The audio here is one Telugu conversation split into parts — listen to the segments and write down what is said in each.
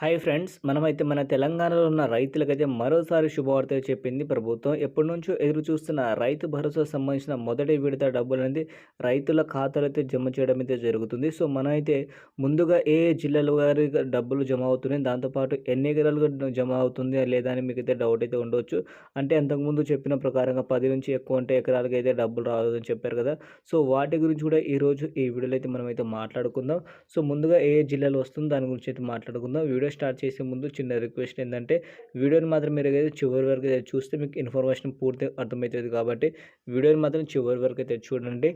హాయ్ ఫ్రెండ్స్ మనమైతే మన తెలంగాణలో ఉన్న రైతులకైతే మరోసారి శుభవార్త చెప్పింది ప్రభుత్వం. ఎప్పటి నుంచో ఎదురు చూస్తున్న రైతు భరోసా సంబంధించిన మొదటి విడత డబ్బులు అనేది రైతుల ఖాతాలైతే జమ చేయడం అయితే జరుగుతుంది. సో మనమైతే ముందుగా ఏ జిల్లాల వారి డబ్బులు జమ అవుతున్నాయి దాంతోపాటు ఎన్ని ఎకరాలుగా జమ అవుతుంది లేదా అని మీకు అయితే డౌట్ అయితే ఉండవచ్చు అంటే అంతకుముందు చెప్పిన ప్రకారంగా పది నుంచి ఎక్కువ అంటే ఎకరాలకి అయితే డబ్బులు రావద్దని చెప్పారు కదా. సో వాటి గురించి కూడా ఈరోజు ఈ వీడియోలో అయితే మనమైతే మాట్లాడుకుందాం. సో ముందుగా ఏ జిల్లాలో వస్తుందో దాని గురించి అయితే మాట్లాడుకుందాం. వీడియో స్టార్ట్ చేసే ముందు చిన్న రిక్వెస్ట్ ఏంటంటే వీడియోని మాత్రం మీరు అయితే చివరి వరకు అయితే చూస్తే మీకు ఇన్ఫర్మేషన్ పూర్తి అర్థమవుతుంది కాబట్టి వీడియోని మాత్రం చివరి వరకు అయితే చూడండి.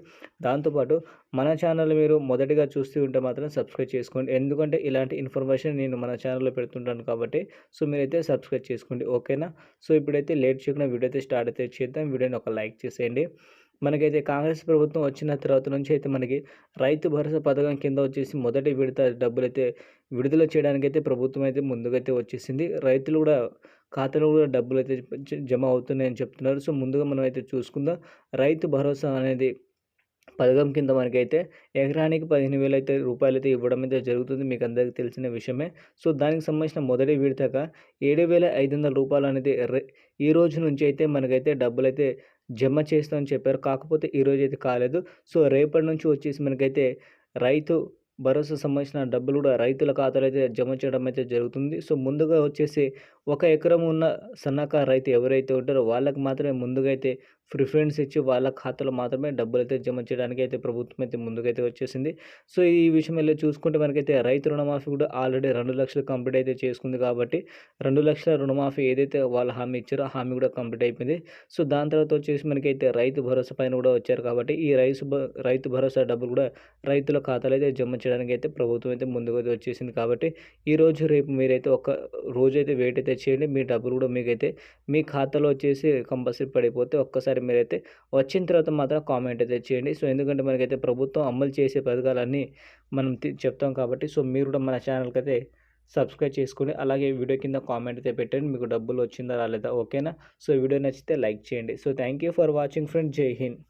దాంతోపాటు మన ఛానల్ మీరు మొదటిగా చూస్తూ ఉంటే మాత్రం సబ్స్క్రైబ్ చేసుకోండి. ఎందుకంటే ఇలాంటి ఇన్ఫర్మేషన్ నేను మన ఛానల్లో పెడుతుంటాను కాబట్టి సో మీరైతే సబ్స్క్రైబ్ చేసుకోండి. ఓకేనా? సో ఇప్పుడైతే లేట్ చేయకుండా వీడియో అయితే స్టార్ట్ అయితే చేద్దాం. వీడియోని ఒక లైక్ చేసేయండి. మనకైతే కాంగ్రెస్ ప్రభుత్వం వచ్చిన తర్వాత నుంచి అయితే మనకి రైతు భరోసా పథకం కింద వచ్చేసి మొదటి విడత డబ్బులు అయితే విడుదల చేయడానికి అయితే ప్రభుత్వం అయితే ముందుకైతే వచ్చేసింది. రైతులు కూడా ఖాతాలో కూడా డబ్బులు అయితే జమ అవుతున్నాయని చెప్తున్నారు. సో ముందుగా మనం అయితే చూసుకుందాం. రైతు భరోసా అనేది పథకం కింద మనకైతే ఎకరానికి పదిహేను వేలు అయితే రూపాయలు అయితే ఇవ్వడం అయితే జరుగుతుంది మీకు అందరికీ తెలిసిన విషయమే. సో దానికి సంబంధించిన మొదటి విడతగా ఏడు వేల ఐదు వందల రూపాయలు అనేది ఈ రోజు నుంచి అయితే మనకైతే డబ్బులు అయితే జమ చేస్తామని చెప్పారు. కాకపోతే ఈరోజు అయితే కాలేదు. సో రేపటి నుంచి వచ్చేసి మనకైతే రైతు భరోసా సంబంధించిన డబ్బులు కూడా రైతుల ఖాతాలో అయితే జమ చేయడం అయితే జరుగుతుంది. సో ముందుగా వచ్చేసి ఒక ఎకరం ఉన్న సన్నకారు రైతు ఎవరైతే ఉంటారో వాళ్ళకి మాత్రమే ముందుగా అయితే ప్రిఫరెన్స్ ఇచ్చి వాళ్ళ ఖాతాలో మాత్రమే డబ్బులు అయితే జమ చేయడానికి అయితే ప్రభుత్వం అయితే ముందుకైతే వచ్చేసింది. సో ఈ విషయం వెళ్ళి చూసుకుంటే మనకైతే రైతు రుణమాఫీ కూడా ఆల్రెడీ రెండు లక్షలు కంప్లీట్ అయితే చేసుకుంది కాబట్టి రెండు లక్షల రుణమాఫీ ఏదైతే వాళ్ళ హామీ ఇచ్చారో హామీ కూడా కంప్లీట్ అయిపోయింది. సో దాని తర్వాత వచ్చేసి మనకైతే రైతు భరోసా పైన కూడా వచ్చారు కాబట్టి ఈ రైతు రైతు భరోసా డబ్బులు కూడా రైతుల ఖాతాలో అయితే జమ చేయడానికి అయితే ప్రభుత్వం అయితే ముందుకు వచ్చేసింది కాబట్టి ఈ రోజు రేపు మీరైతే ఒక రోజు అయితే వెయిట్ అయితే చేయండి. మీ డబ్బులు కూడా మీకైతే మీ ఖాతాలో వచ్చేసి కంపల్సరీ పడిపోతే ఒక్కసారి మీరైతే వచ్చిన తర్వాత మాత్రం కామెంట్ అయితే చేయండి. సో ఎందుకంటే మనకైతే ప్రభుత్వం అమలు చేసే పథకాలన్నీ మనం చెప్తాం కాబట్టి సో మీరు కూడా మన ఛానల్కి అయితే సబ్స్క్రైబ్ చేసుకుని అలాగే వీడియో కింద కామెంట్ అయితే పెట్టండి మీకు డబ్బులు వచ్చిందా రాలేదా ఓకేనా? సో వీడియో నచ్చితే లైక్ చేయండి. So thank you for watching friend Jai Hind.